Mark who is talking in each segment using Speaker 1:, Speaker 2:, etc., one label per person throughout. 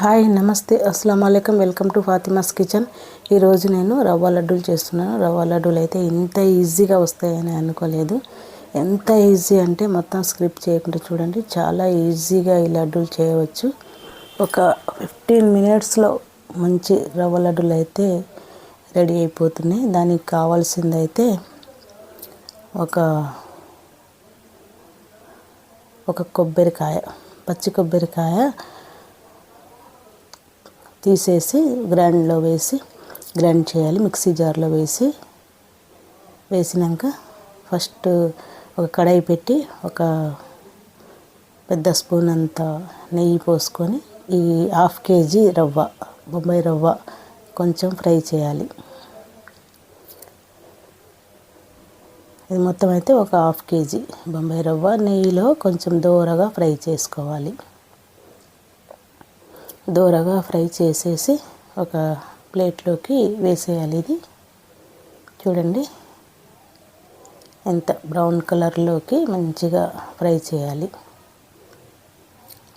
Speaker 1: Hi నమస్తే అస్సలం అయికం వెల్కమ్ టు ఫాతిమాస్ కిచెన్. ఈరోజు నేను రవ్వ లడ్డూలు చేస్తున్నాను. రవ్వ లడ్డూలు అయితే ఇంత ఈజీగా వస్తాయని అనుకోలేదు. ఎంత ఈజీ అంటే మొత్తం స్క్రిప్ట్ చేయకుండా చూడండి. చాలా ఈజీగా ఈ లడ్డూలు చేయవచ్చు. ఒక ఫిఫ్టీన్ మినిట్స్లో మంచి రవ్వ లడ్డూలు అయితే రెడీ అయిపోతున్నాయి. దానికి కావాల్సింది అయితే ఒక ఒక కొబ్బరికాయ పచ్చి కొబ్బరికాయ తీసేసి గ్రైండ్లో వేసి గ్రైండ్ చేయాలి మిక్సీ జార్లో వేసి. వేసినాక ఫస్ట్ ఒక కడాయి పెట్టి ఒక పెద్ద స్పూన్ అంత నెయ్యి పోసుకొని ఈ హాఫ్ కేజీ రవ్వ బొంబాయి రవ్వ కొంచెం ఫ్రై చేయాలి. ఇది మొత్తం అయితే ఒక హాఫ్ కేజీ బొంబాయి రవ్వ. నెయ్యిలో కొంచెం దోరగా ఫ్రై చేసుకోవాలి. దూరగా ఫ్రై చేసేసి ఒక ప్లేట్లోకి వేసేయాలి ఇది. చూడండి. ఎంత బ్రౌన్ కలర్లోకి మంచిగా ఫ్రై చేయాలి.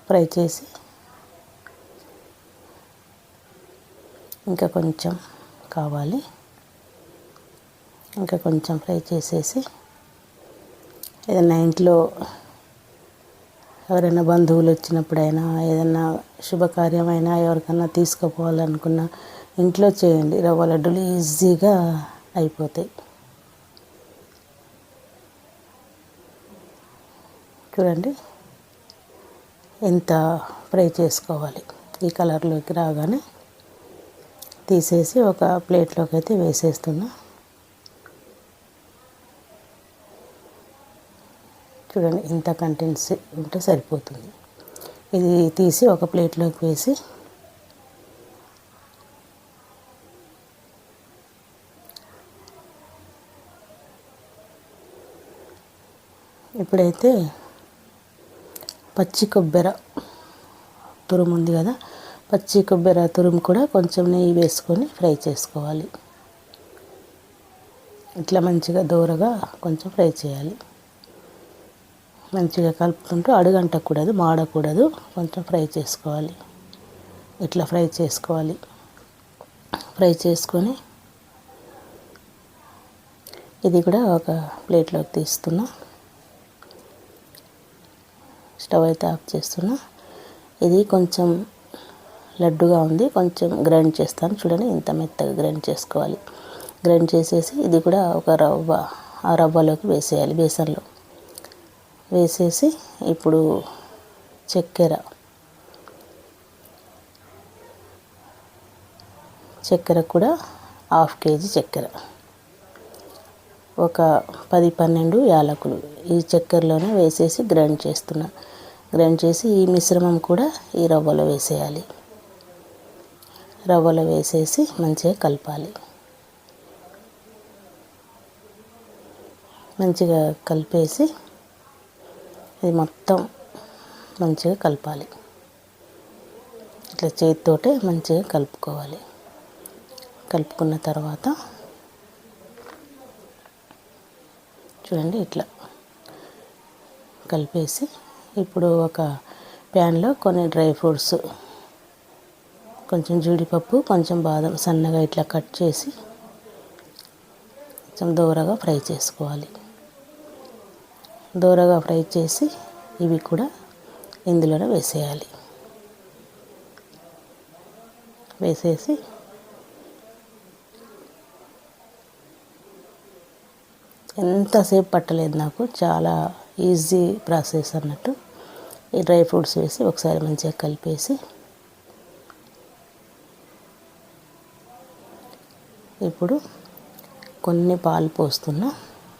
Speaker 1: ఫ్రై చేసి ఇంకా కొంచెం కావాలి. ఇంకా కొంచెం ఫ్రై చేసేసి ఏదైనా ఇంట్లో ఎవరైనా బంధువులు వచ్చినప్పుడైనా ఏదైనా శుభకార్యమైనా ఎవరికైనా తీసుకుపోవాలనుకున్నా ఇంట్లో చేయండి. రవ్వ లడ్డూలు ఈజీగా అయిపోతాయి. చూడండి. ఎంత ఫ్రై చేసుకోవాలి. ఈ కలర్లోకి రాగానే తీసేసి ఒక ప్లేట్లోకి అయితే వేసేస్తున్నా. చూడండి ఇంత కంటెన్సీ ఉంటే సరిపోతుంది. ఇది తీసి ఒక ప్లేట్లోకి వేసి ఇప్పుడైతే పచ్చి కొబ్బెర తురుము ఉంది కదా పచ్చి కొబ్బరి తురుము కూడా కొంచెం నెయ్యి వేసుకొని ఫ్రై చేసుకోవాలి. ఇట్లా మంచిగా దూరగా కొంచెం ఫ్రై చేయాలి. మంచిగా కలుపుకుంటూ అడుగంటకూడదు మాడకూడదు. కొంచెం ఫ్రై చేసుకోవాలి. ఇట్లా ఫ్రై చేసుకోవాలి. ఫ్రై చేసుకొని ఇది కూడా ఒక ప్లేట్లోకి తీస్తున్నా. స్టవ్ అయితే ఆఫ్ చేస్తున్నా. ఇది కొంచెం లడ్డుగా ఉంది. కొంచెం గ్రైండ్ చేస్తాను. చూడండి ఇంత మెత్తగా గ్రైండ్ చేసుకోవాలి. గ్రైండ్ చేసేసి ఇది కూడా ఒక రవ్వ ఆ రవ్వలోకి వేసేయాలి బేసన్లో. వేసేసి ఇప్పుడు చక్కెర. చక్కెర కూడా హాఫ్ కేజీ చక్కెర. ఒక పది పన్నెండు యాలకులు ఈ చక్కెరలోనే వేసేసి గ్రైండ్ చేస్తున్నా. గ్రైండ్ చేసి ఈ మిశ్రమం కూడా ఈ రవ్వలో వేసేయాలి. రవ్వలో వేసేసి మంచిగా కలపాలి. మంచిగా కలిపేసి ఇది మొత్తం మంచిగా కలపాలి. ఇట్లా చేతితోటే మంచిగా కలుపుకోవాలి. కలుపుకున్న తర్వాత చూడండి ఇట్లా కలిపేసి ఇప్పుడు ఒక ప్యాన్లో కొన్ని డ్రై ఫ్రూట్స్ కొంచెం జీడిపప్పు కొంచెం బాదం సన్నగా ఇట్లా కట్ చేసి కొంచెం దూరగా ఫ్రై చేసుకోవాలి. దూరగా ఫ్రై చేసి ఇవి కూడా ఇందులోనే వేసేయాలి. వేసేసి ఎంతసేపు పట్టలేదు నాకు చాలా ఈజీ ప్రాసెస్ అన్నట్టు. ఈ డ్రై ఫ్రూట్స్ వేసి ఒకసారి మంచిగా కలిపేసి ఇప్పుడు కొన్ని పాలు పోస్తున్నా.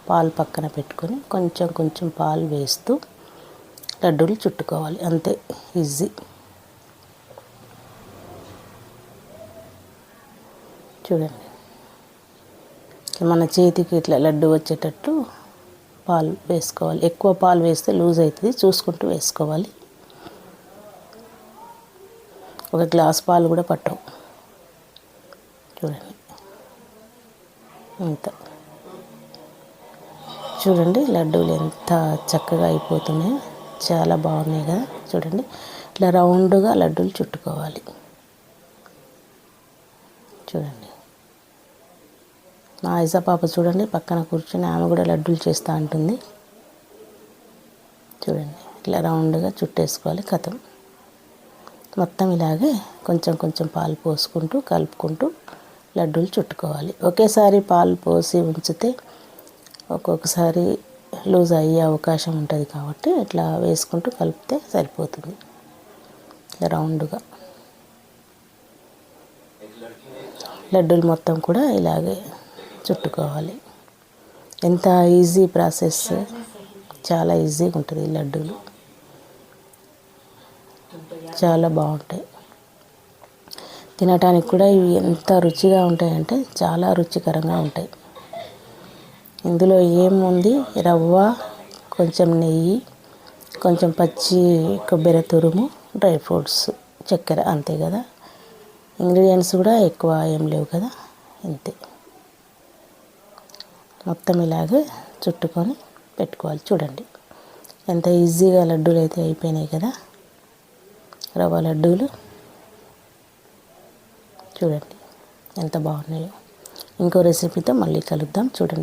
Speaker 1: పాలు పక్కన పెట్టుకొని కొంచెం కొంచెం పాలు వేస్తూ లడ్డూలు చుట్టుకోవాలి. అంతే ఈజీ. చూడండి. మన చేతికి ఇట్లా లడ్డు వచ్చేటట్టు పాలు వేసుకోవాలి. ఎక్కువ పాలు వేస్తే లూజ్ అవుతుంది. చూసుకుంటూ వేసుకోవాలి. ఒక గ్లాస్ పాలు కూడా పట్టవు. చూడండి. అంతా. చూడండి లడ్డూలు ఎంత చక్కగా అయిపోతున్నాయో చాలా బాగున్నాయి కదా చూడండి ఇట్లా రౌండ్గా లడ్డూలు చుట్టుకోవాలి. చూడండి. మా ఐజా పాప చూడండి పక్కన కూర్చొని ఆమె కూడా లడ్డూలు చేస్తూ ఉంటుంది చూడండి ఇట్లా రౌండ్గా చుట్టేసుకోవాలి కథం. మొత్తం ఇలాగే కొంచెం కొంచెం పాలు పోసుకుంటూ కలుపుకుంటూ లడ్డూలు చుట్టుకోవాలి. ఒకేసారి పాలు పోసి ఉంచితే ఒక్కొక్కసారి లూజ్ అయ్యే అవకాశం ఉంటుంది కాబట్టి ఇట్లా వేసుకుంటూ కలిపితే సరిపోతుంది. రౌండ్గా. లడ్డూలు మొత్తం కూడా ఇలాగే చుట్టుకోవాలి. ఎంత ఈజీ ప్రాసెస్ చాలా ఈజీగా ఉంటుంది ఈ లడ్డూలు. చాలా బాగుంటాయి. తినటానికి కూడా ఇవి ఎంత రుచిగా ఉంటాయంటే చాలా రుచికరంగా ఉంటాయి. ఇందులో ఏముంది? రవ్వ కొంచెం నెయ్యి కొంచెం పచ్చి కొబ్బరి తురుము డ్రై ఫ్రూట్స్ చక్కెర అంతే కదా? ఇంగ్రీడియంట్స్ కూడా ఎక్కువ ఏం లేవు కదా? ఇంతే. మొత్తం ఇలాగే చుట్టుకొని పెట్టుకోవాలి. చూడండి. ఎంత ఈజీగా లడ్డూలు అయితే అయిపోయినాయి కదా? రవ్వ లడ్డూలు. చూడండి. ఎంత బాగున్నాయో. ఇంకో రెసిపీతో మళ్ళీ కలుద్దాం. చూడండి.